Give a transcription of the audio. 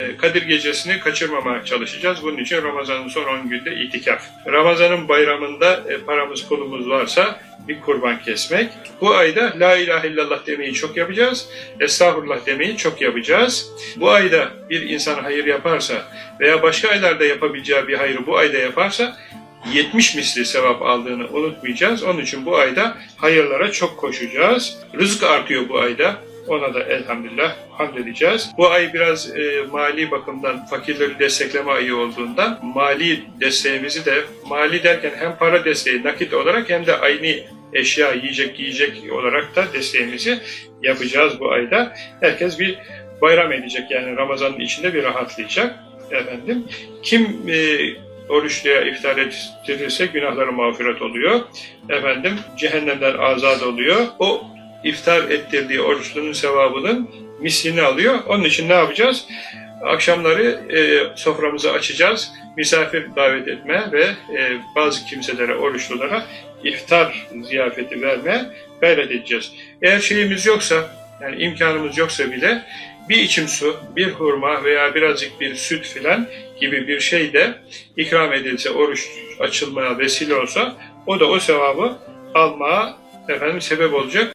E, Kadir gecesini kaçırmamaya çalışacağız. Bunun için Ramazan'ın son 10 günde itikaf. Ramazan'ın bayramında e, paramız kolumuz varsa bir kurban kesmek. Bu ayda La ilahe illallah demeyi çok yapacağız. Estağfurullah demeyi çok yapacağız. Bu ayda bir insan hayır yaparsa veya başka aylarda yapabileceği bir hayrı bu ayda yaparsa 70 misli sevap aldığını unutmayacağız. Onun için bu ayda hayırlara çok koşacağız. Rızık artıyor bu ayda. Ona da elhamdülillah hamd edeceğiz. Bu ay biraz e, mali bakımdan fakirleri destekleme ayı olduğundan mali desteğimizi de mali derken hem para desteği nakit olarak hem de aynı eşya, yiyecek, giyecek olarak da desteğimizi yapacağız bu ayda. Herkes bir bayram edecek yani Ramazan'ın içinde bir rahatlayacak. Efendim kim e, oruçluya iftar ettirirse günahları mağfiret oluyor. Efendim cehennemden azat oluyor. O iftar ettirdiği oruçlunun sevabının mislini alıyor. Onun için ne yapacağız? Akşamları e, soframızı açacağız. Misafir davet etme ve e, bazı kimselere, oruçlulara iftar ziyafeti vermeye gayret edeceğiz. Eğer şeyimiz yoksa, yani imkanımız yoksa bile bir içim su, bir hurma veya birazcık bir süt filan gibi bir şey de ikram edilse, oruç açılmaya vesile olsa o da o sevabı almaya efendim sebep olacak.